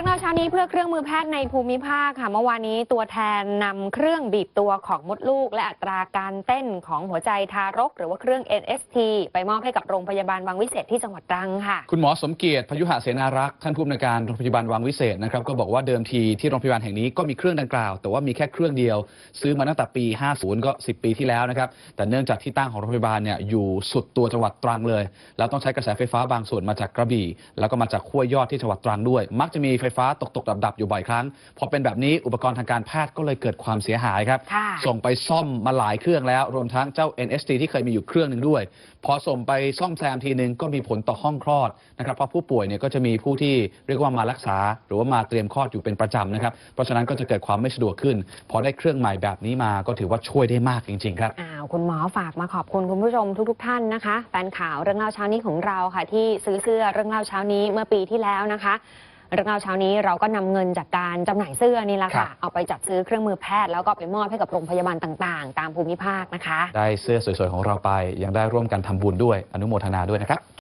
รื่องเล่าเช้านี้เพื่อเครื่องมือแพทย์ในภูมิภาคค่ะเมื่อวานนี้ตัวแทนนำเครื่องบีบตัวของมดลูก และอัตราการเต้นของหัวใจทารก หรือว่าเครื่อง NST ไปมอบให้กับโรงพยาบาลวังวิเศษที่จังหวัดตรังค่ะ คุณหมอสมเกียรติพยุหเสนารักษ์ท่านผู้อำนวยการโรงพยาบาลวังวิเศษนะครับก็บอกว่าเดิมทีที่โรงพยาบาลแห่งนี้ก็มีเครื่องดังกล่าว แต่ว่ามีแค่เครื่องเดียว ซื้อมาตั้งแต่ปี 50 ก็ 10 ปีที่แล้วนะครับแต่เนื่องจากที่ตั้งของโรงพยาบาลเนี่ยอยู่สุดตัวจังหวัดตรังเลย แล้วต้องใช้กระแสไฟฟ้าบางส่วนมาจากกระบี่ แล้วก็มาจากขั้วยอดที่จังหวัดตรังด้วย มักจะมีไฟฟ้าตกตกดับดับๆอยู่บ่อยครั้ง พอเป็นแบบนี้อุปกรณ์ทางการแพทย์ก็เลยเกิดความเสียหายครับค่ะส่งไปซ่อมมาหลายเครื่องแล้ว รวมทั้งเจ้า NST ที่เคยมีอยู่เครื่องหนึ่งด้วย พอส่งไปซ่อมแซมทีนึงก็มีผลต่อห้องคลอดนะครับเพราะผู้ป่วยเนี่ยก็จะมีผู้ที่เรียกว่ามารักษา หรือว่ามาเตรียมคลอดอยู่เป็นประจำนะครับเพราะฉะนั้นก็จะเกิดความไม่สะดวกขึ้น พอได้เครื่องใหม่แบบนี้มาก็ถือว่าช่วยได้มากจริงๆครับอ้าวคุณหมอฝากมาขอบคุณคุณผู้ชมทุก ๆทท่านนะคะแฟนข่าวเรื่องเล่าเช้านี้ของเราค่ะ ที่ซื้อเสื้อเรื่องเล่าเช้านี้เมื่อปีที่แล้วนะคะ เรื่องเล่าเช้านี้เราก็นำเงินจากการจำหน่ายเสื้อนี่แหละค่ะครับเอาไปจัดซื้อเครื่องมือแพทย์แล้วก็ไปมอบให้กับโรงพยาบาลต่างๆ ตามภูมิภาคนะคะ ได้เสื้อสวยๆของเราไป ยังได้ร่วมกันทำบุญด้วยอนุโมทนาด้วยนะครับ